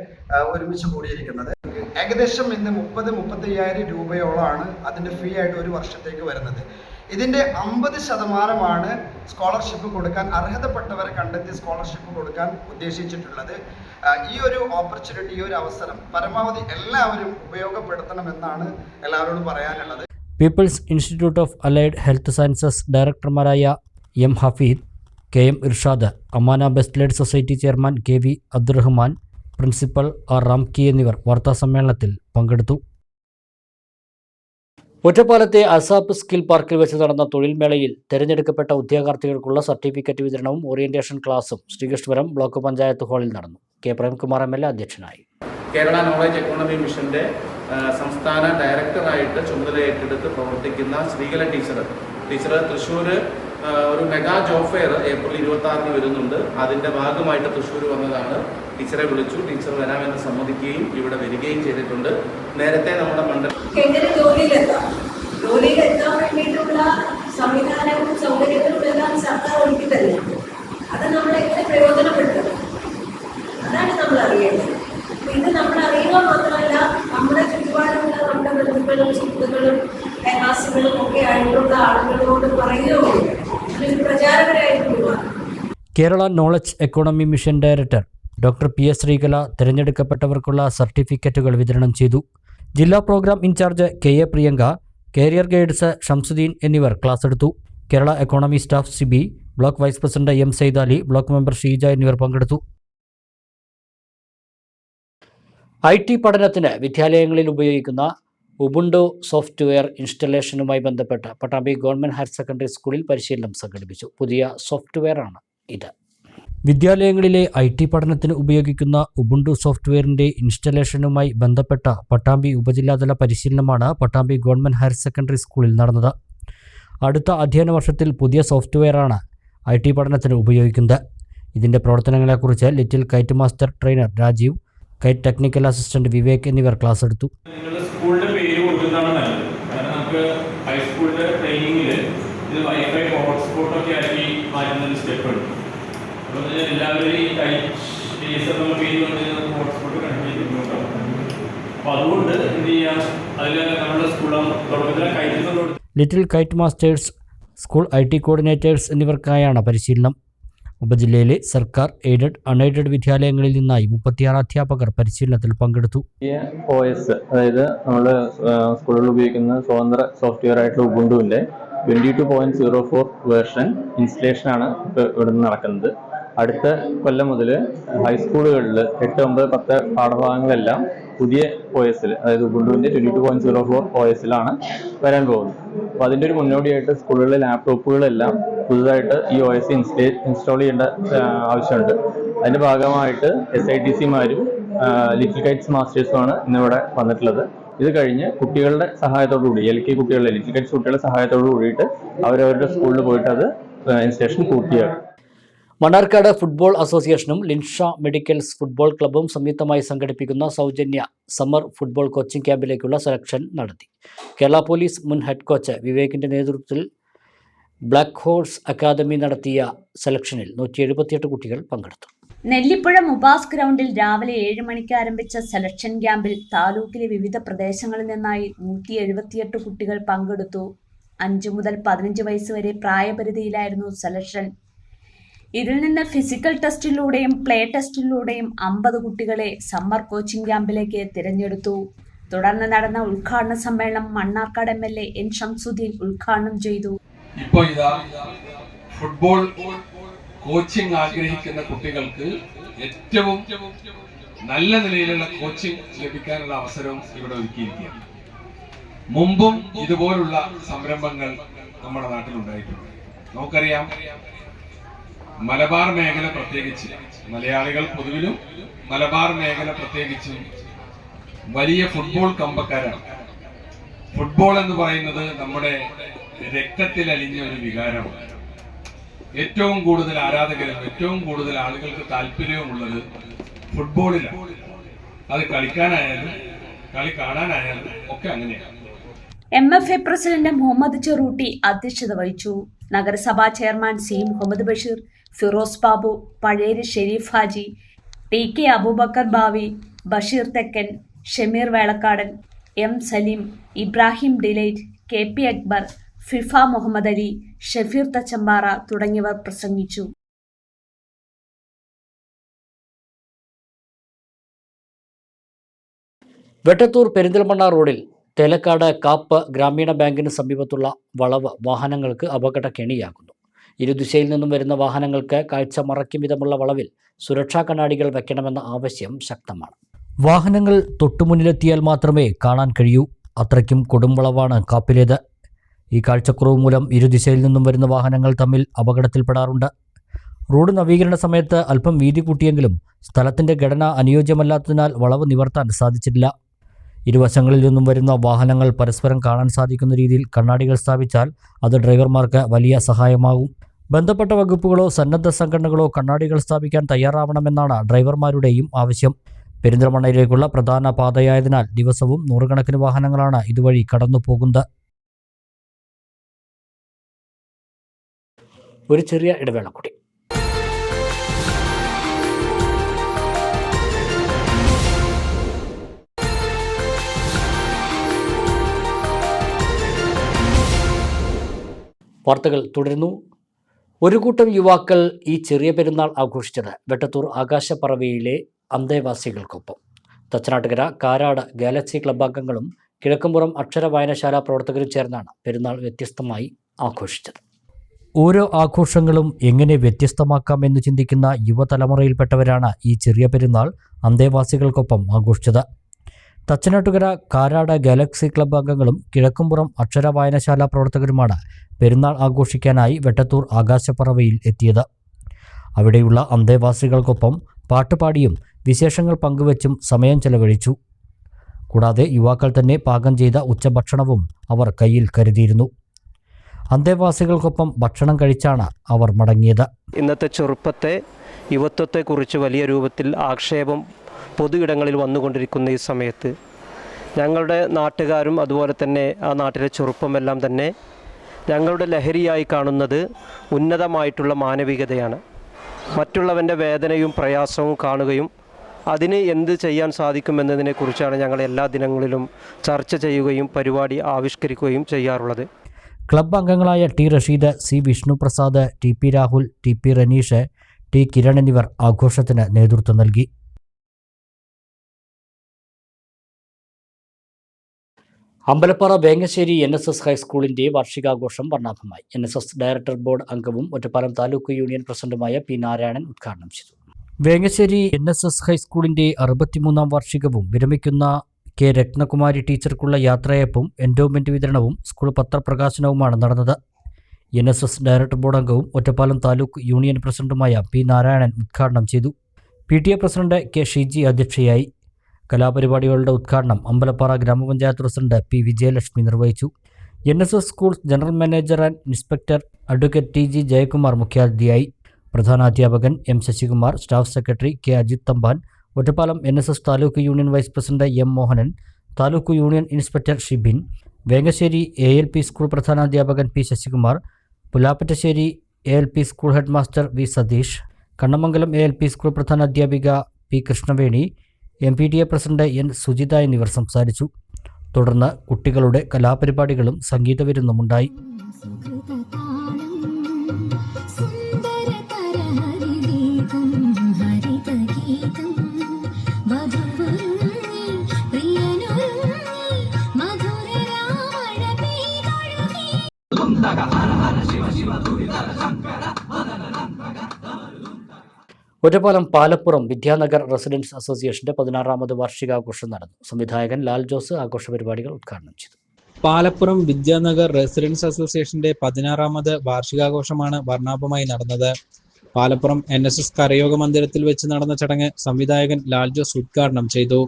ഒരുമിച്ച് കൂടിയിരിക്കുന്നത്. ഏകദേശം ഇന്ന് മുപ്പത് മുപ്പത്തി അയ്യായിരം രൂപയോളമാണ് അതിന്റെ ഫീ ആയിട്ട് ഒരു വർഷത്തേക്ക് വരുന്നത്. ഇതിന്റെ അമ്പത് ശതമാനമാണ് സ്കോളർഷിപ്പ് കൊടുക്കാൻ അർഹതപ്പെട്ടവരെ കണ്ടെത്തി സ്കോളർഷിപ്പ് കൊടുക്കാൻ ഉദ്ദേശിച്ചിട്ടുള്ളത്. ഈ ഒരു ഓപ്പർച്യൂണിറ്റി ഈ ഒരു അവസരം പരമാവധി എല്ലാവരും ഉപയോഗപ്പെടുത്തണമെന്നാണ് എല്ലാവരോടും പറയാനുള്ളത്. People's institute of allied health sciences ഡയറക്ടർമാരായ M Hafeed K M Irshad Amana best laid society chairman K V Abdurahman principal R Ramki എന്നിവർ വാർത്താസമ്മേളനത്തിൽ പങ്കെടുത്തു. ഒറ്റപ്പാലത്തെ അസാപ്പ് സ്കിൽ പാർക്കിൽ വെച്ച് നടന്ന തൊഴിൽ മേളയിൽ തെരഞ്ഞെടുക്കപ്പെട്ട ഉദ്യോഗാർത്ഥികൾക്കുള്ള സർട്ടിഫിക്കറ്റ് വിതരണവും ഓറിയന്റേഷൻ ക്ലാസും ശ്രീകൃഷ്ണപുരം ബ്ലോക്ക് പഞ്ചായത്ത് ഹാളിൽ നടന്നു. കെ. പ്രേംകുമാർ എം എൽ അധ്യക്ഷനായി. കേരള നോളജ് എക്കോണമി മിഷന്റെ സംസ്ഥാന ഡയറക്ടറായിട്ട് ചുമതല ഏറ്റെടുത്ത് പ്രവർത്തിക്കുന്ന ശ്രീകല ടീച്ചർ ടീച്ചർ തൃശ്ശൂർ ഒരു മെഗാ ജോബ് ഫെയർ ഏപ്രിൽ ഇരുപത്തി ആറിന് വരുന്നുണ്ട്. അതിന്റെ ഭാഗമായിട്ട് തൃശ്ശൂർ വന്നതാണ്. ടീച്ചറെ വിളിച്ചു. ടീച്ചർ വരാമെന്ന് സമ്മതിക്കുകയും ഇവിടെ വരികയും ചെയ്തിട്ടുണ്ട്. നേരത്തെ നമ്മുടെ മണ്ഡലം എങ്ങനെ സർക്കാർ ഒരുക്കി അത് അതാണ് നമ്മൾ ഇത് നമ്മൾ മാത്രമല്ല സുഹൃത്തുക്കളും ഒക്കെ ആയിട്ടുള്ള ആളുകളോട് പറയുകയും Kerala knowledge economy mission director doctor P S Sreekala തിരഞ്ഞെടുക്കപ്പെട്ടവർക്കുള്ള സർട്ടിഫിക്കറ്റുകൾ വിതരണം ചെയ്തു. ജില്ലാ programme in charge K A Priyanka career guides Shamsuddin എന്നിവർ ക്ലാസ് എടുത്തു. Kerala economy staff Sibi block vice president M Saidali block member Sheeja എന്നിവർ പങ്കെടുത്തു. I T പഠനത്തിന് വിദ്യാലയങ്ങളിൽ ഉപയോഗിക്കുന്ന ഉബുണ്ടു സോഫ്റ്റ്വെയർ ഇൻസ്റ്റലേഷനുമായി ബന്ധപ്പെട്ട പട്ടാമ്പി ഗവൺമെന്റ് ഹയർ സെക്കൻഡറി സ്കൂളിൽ പരിശീലനം സംഘടിപ്പിച്ചു. പുതിയ സോഫ്റ്റ്വെയറാണ് ഇത്. വിദ്യാലയങ്ങളിലെ ഐ ടി പഠനത്തിന് ഉപയോഗിക്കുന്ന ഉബുണ്ടു സോഫ്റ്റ്വെയറിന്റെ ഇൻസ്റ്റലേഷനുമായി ബന്ധപ്പെട്ട പട്ടാമ്പി ഉപജില്ലാതല പരിശീലനമാണ് പട്ടാമ്പി ഗവൺമെന്റ് ഹയർ സെക്കൻഡറി സ്കൂളിൽ നടന്നത്. അടുത്ത അധ്യയന വർഷത്തിൽ പുതിയ സോഫ്റ്റ്വെയറാണ് ഐ ടി പഠനത്തിന് ഉപയോഗിക്കുന്നത്. ഇതിന്റെ പ്രവർത്തനങ്ങളെക്കുറിച്ച് little KITE master trainer Rajeev KITE technical assistant Vivek എന്നിവർ ക്ലാസ് എടുത്തു. നിങ്ങൾ സ്കൂളിന്റെ പേര് കൊടുക്കുന്നതാണ് നല്ലത് കാരണം നമുക്ക് ഹൈസ്കൂളിന്റെ ട്രെയിനിങ്ങിൽ ഇത് വൈഫൈ ഹോട്ട്സ്പോട്ട് ഒക്കെ ആക്കി മാറ്റുന്ന ഒരു സ്റ്റെപ്പ് ഉണ്ട് അപ്പോൾ ഇത് എല്ലാവരും ഈ ടൈസ് എന്നുള്ള പേര് വന്ന് ഹോട്ട്സ്പോട്ട് കണ്ടിട്ട് ബുദ്ധിമുട്ടാവും അപ്പോൾ അതുകൊണ്ട് എന്ത് ചെയ്യാം അതിൽ നമ്മുടെ സ്കൂളിൽ തുടക്കത്തിലെ കയറ്റുന്നതോട് little KITE masters school I T coordinators എന്നിവർക്കായാണ് പരിശീലനം. ഉപജില്ലയിലെ സർക്കാർ എയ്ഡഡ് അൺഎയ്ഡഡ് വിദ്യാലയങ്ങളിൽ നിന്നായി മുപ്പത്തിയാറ് അധ്യാപകർ പരിശീലനത്തിൽ പങ്കെടുത്തു. ഒ എസ് അതായത് നമ്മൾ സ്കൂളുകളിൽ ഉപയോഗിക്കുന്ന സ്വതന്ത്ര സോഫ്റ്റ്വെയർ ആയിട്ടുള്ള ഉബുണ്ടുവിന്റെ twenty two point zero four version ഇൻസ്റ്റലേഷനാണ് ഇപ്പോൾ ഇവിടെ നിന്ന് നടക്കുന്നത്. അടുത്ത കൊല്ലം മുതൽ ഹൈസ്കൂളുകളിൽ എട്ട് ഒമ്പത് പത്ത് പാഠഭാഗങ്ങളെല്ലാം പുതിയ ഒ എസിൽ അതായത് ഉബുണ്ടുവിന്റെ twenty two point zero four O എസിലാണ് വരാൻ പോകുന്നത്. അപ്പോൾ അതിന്റെ ഒരു മുന്നോടിയായിട്ട് സ്കൂളുകളിലെ ലാപ്ടോപ്പുകളെല്ലാം പുതുതായിട്ട് ഈ ഒ എസ് ഇൻസ്റ്റേ ഇൻസ്റ്റാൾ ചെയ്യേണ്ട ആവശ്യമുണ്ട്. അതിന്റെ ഭാഗമായിട്ട് എസ് ഐ ടി സിമാരും ലിറ്റിൽ കൈറ്റ്സ് മാസ്റ്റേഴ്സുമാണ് ഇന്നിവിടെ വന്നിട്ടുള്ളത്. ഇത് കഴിഞ്ഞ് കുട്ടികളുടെ സഹായത്തോടു കൂടി എൽ കെ കുട്ടികളുടെ ലിറ്റിൽ കൈറ്റ്സ് കുട്ടികളുടെ സഹായത്തോടു കൂടിയിട്ട് അവരവരുടെ സ്കൂളിൽ പോയിട്ട് അത് ഇൻസ്റ്റേഷൻ പൂർത്തിയാക്കും. മണ്ണാർക്കാട് ഫുട്ബോൾ അസോസിയേഷനും ലിൻഷ മെഡിക്കൽസ് ഫുട്ബോൾ ക്ലബ്ബും സംയുക്തമായി സംഘടിപ്പിക്കുന്ന സൗജന്യ സമ്മർ ഫുട്ബോൾ കോച്ചിംഗ് ക്യാമ്പിലേക്കുള്ള സെലക്ഷൻ നടത്തി. കേരള പോലീസ് മുൻ ഹെഡ് കോച്ച് വിവേകിന്റെ നേതൃത്വത്തിൽ ബ്ലാക്ക് ഹോഴ്സ് അക്കാദമി നടത്തിയ സെലക്ഷനിൽ നൂറ്റി കുട്ടികൾ പങ്കെടുത്തു. നെല്ലിപ്പുഴ മുബാസ് ഗ്രൗണ്ടിൽ രാവിലെ ഏഴ് മണിക്ക് ആരംഭിച്ച സെലക്ഷൻ ക്യാമ്പിൽ താലൂക്കിലെ വിവിധ പ്രദേശങ്ങളിൽ നിന്നായി നൂറ്റി എഴുപത്തിയെട്ട് കുട്ടികൾ പങ്കെടുത്തു. അഞ്ചു മുതൽ പതിനഞ്ച് വയസ്സ് വരെ പ്രായപരിധിയിലായിരുന്നു സെലക്ഷൻ. ഇതിൽ നിന്ന് ഫിസിക്കൽ ടെസ്റ്റിലൂടെയും പ്ലേ ടെസ്റ്റിലൂടെയും അമ്പത് കുട്ടികളെ സമ്മർ കോച്ചിംഗ് ക്യാമ്പിലേക്ക് തിരഞ്ഞെടുത്തു. തുടർന്ന് നടന്ന ഉദ്ഘാടന സമ്മേളനം Mannarkkad M L A N Shamsuddin ഉദ്ഘാടനം ചെയ്തു. ഇപ്പോൾ ഇതാ ഫുട്ബോൾ കോച്ചിംഗ് ആഗ്രഹിക്കുന്ന കുട്ടികൾക്ക് ഏറ്റവും നല്ല നിലയിലുള്ള കോച്ചിങ് ലഭിക്കാനുള്ള അവസരവും ഇവിടെ ഒരുക്കിയിരിക്കുകയാണ്. മുമ്പും ഇതുപോലുള്ള സംരംഭങ്ങൾ നമ്മുടെ നാട്ടിൽ ഉണ്ടായിട്ടുണ്ട് നമുക്കറിയാം മലബാർ മേഖല പ്രത്യേകിച്ച്. മലയാളികൾ പൊതുവിലും മലബാർ മേഖല പ്രത്യേകിച്ചും വലിയ ഫുട്ബോൾ കമ്പക്കാരാണ്. ഫുട്ബോൾ എന്ന് പറയുന്നത് നമ്മുടെ രക്തത്തിൽ അലിഞ്ഞ ഒരു വികാരമാണ്. ഏറ്റവും കൂടുതൽ ആരാധകരും ഏറ്റവും കൂടുതൽ ആളുകൾക്ക് താല്പര്യവുമുള്ളത് ഫുട്ബോളിലാണ് അത് കളിക്കാനായാലും കളി കാണാനായാലും ഒക്കെ അങ്ങനെയാണ്. M F A president Muhammad Cherootty അധ്യക്ഷത വഹിച്ചു. നഗരസഭാ chairman C Muhammad Basheer Firoz Babu Pazheri Sherif Haji T K Abubakar Bavi Basheer Thekkan Shameer Velakkadan M Saleem Ibrahim Delight K P Akbar FIFA Muhammad Ali Shafeer Thachampara തുടങ്ങിയവർ പ്രസംഗിച്ചു. വെട്ടത്തൂർ പെരിന്തൽമണ്ണ റോഡിൽ തേലക്കാട് കാപ്പ് ഗ്രാമീണ ബാങ്കിന് സമീപത്തുള്ള വളവ് വാഹനങ്ങൾക്ക് അപകട കെണിയാകുന്നു ഇരുദിശയിൽ നിന്നും വരുന്ന വാഹനങ്ങൾക്ക് കാഴ്ച മറയ്ക്കും വിധമുള്ള വളവിൽ സുരക്ഷാ കണ്ണാടികൾ വെക്കണമെന്ന ആവശ്യം ശക്തമാണ്. വാഹനങ്ങൾ തൊട്ടുമുന്നിലെത്തിയാൽ മാത്രമേ കാണാൻ കഴിയൂ. അത്രയ്ക്കും കൊടുംവളവാണ് കാപ്പിലേത്. ഈ കാഴ്ചക്കുറവ് മൂലം ഇരുദിശയിൽ നിന്നും വരുന്ന വാഹനങ്ങൾ തമ്മിൽ അപകടത്തിൽപ്പെടാറുണ്ട്. റോഡ് നവീകരണ സമയത്ത് അല്പം വീതി കൂട്ടിയെങ്കിലും സ്ഥലത്തിന്റെ ഘടന അനുയോജ്യമല്ലാത്തതിനാൽ വളവ് നിവർത്താൻ സാധിച്ചിട്ടില്ല. ഇരുവശങ്ങളിൽ നിന്നും വരുന്ന വാഹനങ്ങൾ പരസ്പരം കാണാൻ സാധിക്കുന്ന രീതിയിൽ കണ്ണാടികൾ സ്ഥാപിച്ചാൽ അത് ഡ്രൈവർമാർക്ക് വലിയ സഹായമാകും. ബന്ധപ്പെട്ട വകുപ്പുകളോ സന്നദ്ധ സംഘടനകളോ കണ്ണാടികൾ സ്ഥാപിക്കാൻ തയ്യാറാവണമെന്നാണ് ഡ്രൈവർമാരുടെയും ആവശ്യം. പെരിന്തൽമണ്ണയിലേക്കുള്ള പ്രധാന പാതയായതിനാൽ ദിവസവും നൂറുകണക്കിന് വാഹനങ്ങളാണ് ഇതുവഴി കടന്നു പോകുന്നത് ഒരു ചെറിയ ഇടവേള കൂടി. വാർത്തകൾ തുടരുന്നു. ഒരു കൂട്ടം യുവാക്കൾ ഈ ചെറിയ പെരുന്നാൾ ആഘോഷിച്ചത് വെട്ടത്തൂർ ആകാശപ്പറവയിലെ അന്തേവാസികൾക്കൊപ്പം. തച്ചനാട്ടുകര കാരാട് ഗാലക്സി ക്ലബ് അംഗങ്ങളും കിഴക്കുംപുറം അക്ഷര വായനശാല പ്രവർത്തകരും ചേർന്നാണ് പെരുന്നാൾ വ്യത്യസ്തമായി ആഘോഷിച്ചത്. ഓരോ ആഘോഷങ്ങളും എങ്ങനെ വ്യത്യസ്തമാക്കാം എന്ന് ചിന്തിക്കുന്ന യുവതലമുറയിൽപ്പെട്ടവരാണ് ഈ ചെറിയ പെരുന്നാൾ അന്തേവാസികൾക്കൊപ്പം ആഘോഷിച്ചത്. തച്ചനാട്ടുകര കാരാട് ഗാലക്സി ക്ലബ്ബ് അംഗങ്ങളും കിഴക്കുംപുറം അക്ഷര വായനശാല പ്രവർത്തകരുമാണ് പെരുന്നാൾ ആഘോഷിക്കാനായി വെട്ടത്തൂർ ആകാശപ്പറവയിൽ എത്തിയത്. അവിടെയുള്ള അന്തേവാസികൾക്കൊപ്പം പാട്ടുപാടിയും വിശേഷങ്ങൾ പങ്കുവച്ചും സമയം ചെലവഴിച്ചു. കൂടാതെ യുവാക്കൾ തന്നെ പാകം ചെയ്ത ഉച്ചഭക്ഷണവും അവർ കയ്യിൽ കരുതിയിരുന്നു. അന്തേവാസികൾക്കൊപ്പം ഭക്ഷണം കഴിച്ചാണ് അവർ മടങ്ങിയത്. ഇന്നത്തെ ചെറുപ്പത്തെ യുവത്വത്തെക്കുറിച്ച് വലിയ രൂപത്തിൽ ആക്ഷേപം പൊതു ഇടങ്ങളിൽ വന്നുകൊണ്ടിരിക്കുന്ന ഈ സമയത്ത് ഞങ്ങളുടെ നാട്ടുകാരും അതുപോലെ തന്നെ ആ നാട്ടിലെ ചെറുപ്പമെല്ലാം തന്നെ ഞങ്ങളുടെ ലഹരിയായി കാണുന്നത് ഉന്നതമായിട്ടുള്ള മാനവികതയാണ്. മറ്റുള്ളവന്റെ വേദനയും പ്രയാസവും കാണുകയും അതിന് എന്ത് ചെയ്യാൻ സാധിക്കുമെന്നതിനെക്കുറിച്ചാണ് ഞങ്ങൾ എല്ലാ ദിനങ്ങളിലും ചർച്ച ചെയ്യുകയും പരിപാടി ആവിഷ്കരിക്കുകയും ചെയ്യാറുള്ളത്. ക്ലബ് അംഗങ്ങളായ T Rasheed C Vishnuprasad T P Rahul T P Ranish T Kiran എന്നിവർ ആഘോഷത്തിന് നേതൃത്വം നൽകി. Ambalappara Vengassery N S S ഹൈസ്കൂളിന്റെ വാർഷികാഘോഷം വർണാഭമായി. N S S director board അംഗവും ഒറ്റപ്പാലം താലൂക്ക് യൂണിയൻ പ്രസിഡന്റുമായ പി നാരായണൻ ഉദ്ഘാടനം ചെയ്തു. വേങ്ങശ്ശേരി എൻ എസ് എസ് ഹൈസ്കൂളിന്റെ അറുപത്തിമൂന്നാം വാർഷികവും വിരമിക്കുന്ന കെ രത്നകുമാരി ടീച്ചർക്കുള്ള യാത്രയപ്പും എൻഡോമെന്റ് വിതരണവും സ്കൂൾ പത്രപ്രകാശനവുമാണ് നടന്നത്. N S S director board അംഗവും ഒറ്റപ്പാലം താലൂക്ക് യൂണിയൻ പ്രസിഡന്റുമായ പി നാരായണൻ ഉദ്ഘാടനം ചെയ്തു. P T A president K Shiji അധ്യക്ഷയായി. കലാപരിപാടികളുടെ ഉദ്ഘാടനം അമ്പലപ്പാറ ഗ്രാമപഞ്ചായത്ത് പ്രസിഡന്റ് പി വിജയലക്ഷ്മി നിർവഹിച്ചു. N S S school general manager and inspector advocate T G Jayakumar മുഖ്യാതിഥിയായി. പ്രധാനാധ്യാപകൻ M Sasikumar staff secretary K Ajith Thampan Ottapalam N S S taluk union vice president M Mohanan taluk union inspector Shibin Vengassery A L P school പ്രധാനാധ്യാപകൻ P Sasikumar Pulapattasseri A L P school head master V Satheesh Kannamangalam A L P school പ്രധാനാധ്യാപിക P Krishnaveni M P T A president N Sujitha എന്നിവർ സംസാരിച്ചു. തുടർന്ന് കുട്ടികളുടെ കലാപരിപാടികളും സംഗീത Ottapalam Palappuram Vidyanagar residence അസോസിയേഷന്റെ പതിനാറാമത് വാർഷികാഘോഷം നടന്നു. സംവിധായകൻ ലാൽ ജോസ് ആഘോഷ പരിപാടികൾ ഉദ്ഘാടനം ചെയ്തു. പാലപ്പുറം വിദ്യാനഗർ റെസിഡൻസ് അസോസിയേഷന്റെ പതിനാറാമത് വാർഷികാഘോഷമാണ് വർണാഭമായി നടന്നത്. പാലപ്പുറം എൻ എസ് എസ് കരയോഗ മന്ദിരത്തിൽ വെച്ച് നടന്ന ചടങ്ങ് സംവിധായകൻ ലാൽ ജോസ് ഉദ്ഘാടനം ചെയ്തു.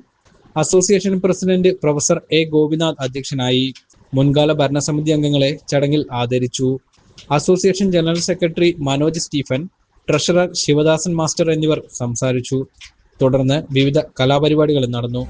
Association president professor A Gopinath അധ്യക്ഷനായി മുൻകാല ഭരണസമിതി അംഗങ്ങളെ ചടങ്ങിൽ ആദരിച്ചു. Association general secretary Manoj Stephen treasurer Sivadasan master എന്നിവർ സംസാരിച്ചു. തുടർന്ന് വിവിധ കലാപരിപാടികൾ നടന്നു.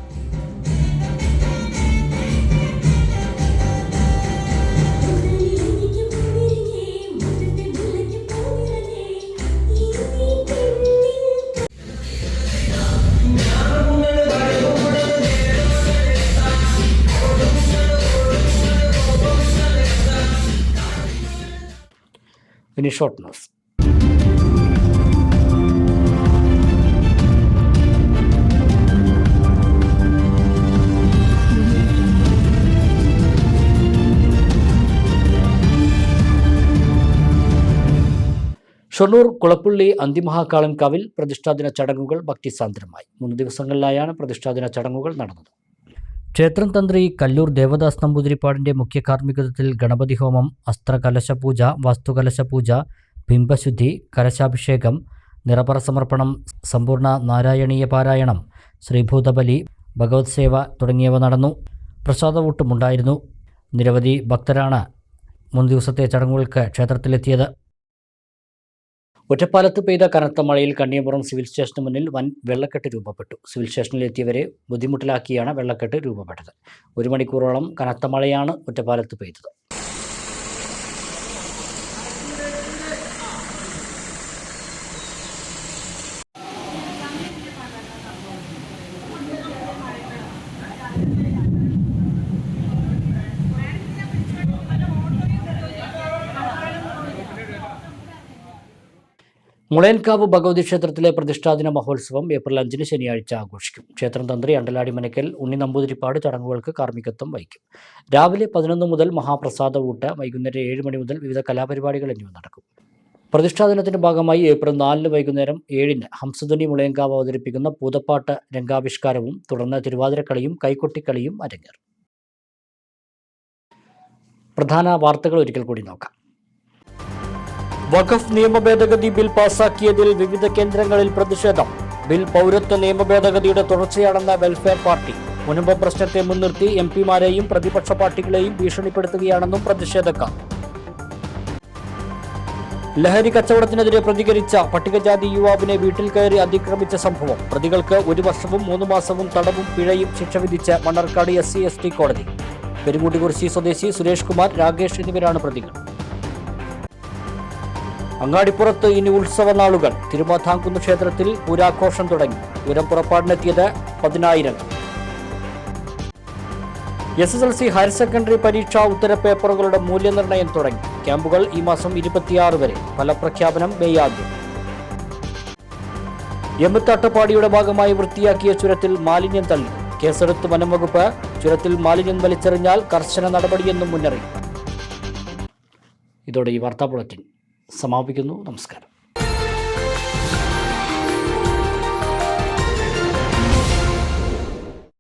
ഇനി ഷോർട്ട് ന്യൂസ് ഷൊർണൂർ കുളപ്പള്ളി അന്തിമഹാകാളൻകാവിൽ പ്രതിഷ്ഠാദിന ചടങ്ങുകൾ ഭക്തിസാന്ദ്രമായി. മൂന്ന് ദിവസങ്ങളിലായാണ് പ്രതിഷ്ഠാദിന ചടങ്ങുകൾ നടന്നത്. ക്ഷേത്രം തന്ത്രി കല്ലൂർ ദേവദാസ് നമ്പൂതിരിപ്പാടിന്റെ മുഖ്യ കാർമ്മികത്വത്തിൽ ഗണപതി ഹോമം അസ്ത്രകലശ പൂജ വാസ്തുകലശ പൂജ ബിംബശുദ്ധി കലശാഭിഷേകം നിറപറ സമർപ്പണം സമ്പൂർണ നാരായണീയ പാരായണം ശ്രീഭൂതബലി ഭഗവത് സേവ തുടങ്ങിയവ നടന്നു. പ്രസാദവൂട്ടുമുണ്ടായിരുന്നു. നിരവധി ഭക്തരാണ് മൂന്ന് ദിവസത്തെ ചടങ്ങുകൾക്ക് ക്ഷേത്രത്തിലെത്തിയത്. ഒറ്റപ്പാലത്ത് പെയ്ത കനത്ത മഴയിൽ കണ്ണിയപുറം സിവിൽ സ്റ്റേഷന് മുന്നിൽ വൻ വെള്ളക്കെട്ട് രൂപപ്പെട്ടു. സിവിൽ സ്റ്റേഷനിലെത്തിയവരെ ബുദ്ധിമുട്ടിലാക്കിയാണ് വെള്ളക്കെട്ട് രൂപപ്പെട്ടത്. ഒരു മണിക്കൂറോളം കനത്ത മഴയാണ് ഒറ്റപ്പാലത്ത് പെയ്തത്. മുളയൻകാവ് ഭഗവതി ക്ഷേത്രത്തിലെ പ്രതിഷ്ഠാദിന മഹോത്സവം ഏപ്രിൽ അഞ്ചിന് ശനിയാഴ്ച ആഘോഷിക്കും. ക്ഷേത്രം തന്ത്രി അണ്ടലാടി മനക്കൽ ഉണ്ണി നമ്പൂതിരിപ്പാട് ചടങ്ങുകൾക്ക് കാർമ്മികത്വം വഹിക്കും. രാവിലെ പതിനൊന്ന് മുതൽ മഹാപ്രസാദ ഊട്ട് വൈകുന്നേരം ഏഴ് മണി മുതൽ വിവിധ കലാപരിപാടികൾ എന്നിവ നടക്കും. പ്രതിഷ്ഠാദിനത്തിന്റെ ഭാഗമായി ഏപ്രിൽ നാലിന് വൈകുന്നേരം ഏഴിന് ഹംസധ്വനി മുളയൻകാവ് അവതരിപ്പിക്കുന്ന പൂതപ്പാട്ട് രംഗാവിഷ്കാരവും തുടർന്ന് തിരുവാതിരക്കളിയും കൈക്കൊട്ടിക്കളിയും അരങ്ങേറും. പ്രധാന വാർത്തകൾ ഒരിക്കൽ കൂടി നോക്കാം. വഖഫ് നിയമ ഭേദഗതി ബിൽ പാസാക്കിയതിൽ വിവിധ കേന്ദ്രങ്ങളിൽ പ്രതിഷേധം. ബിൽ പൗരത്വ നിയമ ഭേദഗതിയുടെ തുടർച്ചയാണെന്ന വെൽഫെയർ പാർട്ടി മുൻപ് പ്രശ്നത്തെ മുൻനിർത്തി എം പിമാരെയും പ്രതിപക്ഷ പാർട്ടികളെയും ഭീഷണിപ്പെടുത്തുകയാണെന്നും പ്രതിഷേധക്കാർ. ലഹരി കച്ചവടത്തിനെതിരെ പ്രതികരിച്ച പട്ടികജാതി യുവാവിനെ വീട്ടിൽ കയറി അതിക്രമിച്ച സംഭവം. പ്രതികൾക്ക് ഒരു വർഷവും മൂന്ന് മാസവും തടവും പിഴയും ശിക്ഷ വിധിച്ച മണ്ണാർക്കാട് എസ് സി കോടതി. പെരുങ്ങൂട്ടിക്കുറിശി സ്വദേശി സുരേഷ് കുമാർ രാകേഷ് എന്നിവരാണ് പ്രതികൾ. അങ്ങാടിപ്പുറത്ത് ഇനി ഉത്സവ നാളുകൾ തിരുമാധാംകുന്ന് ക്ഷേത്രത്തിൽ പൂരാഘോഷം തുടങ്ങി. പൂരം പുറപ്പാടിനെത്തിയത് പതിനായിരം. S S L C higher secondary പരീക്ഷാ ഉത്തരപേപ്പറുകളുടെ മൂല്യനിർണയം തുടങ്ങി. ക്യാമ്പുകൾ ഈ മാസം ഇരുപത്തിയാറ് വരെ. ഫലപ്രഖ്യാപനം മെയ് ആദ്യം. എമ്മത്താട്ടപ്പാടിയുടെ ഭാഗമായി വൃത്തിയാക്കിയ ചുരത്തിൽ മാലിന്യം തള്ളി. കേസെടുത്ത് വനംവകുപ്പ് ചുരത്തിൽ മാലിന്യം വലിച്ചെറിഞ്ഞാൽ കർശന നടപടിയെന്നും മുന്നറിയിപ്പ്. ഇതോടെ ഈ വാർത്താ ബുള്ളറ്റിൻ. സമാപിക്കുന്നു. നമസ്കാരം.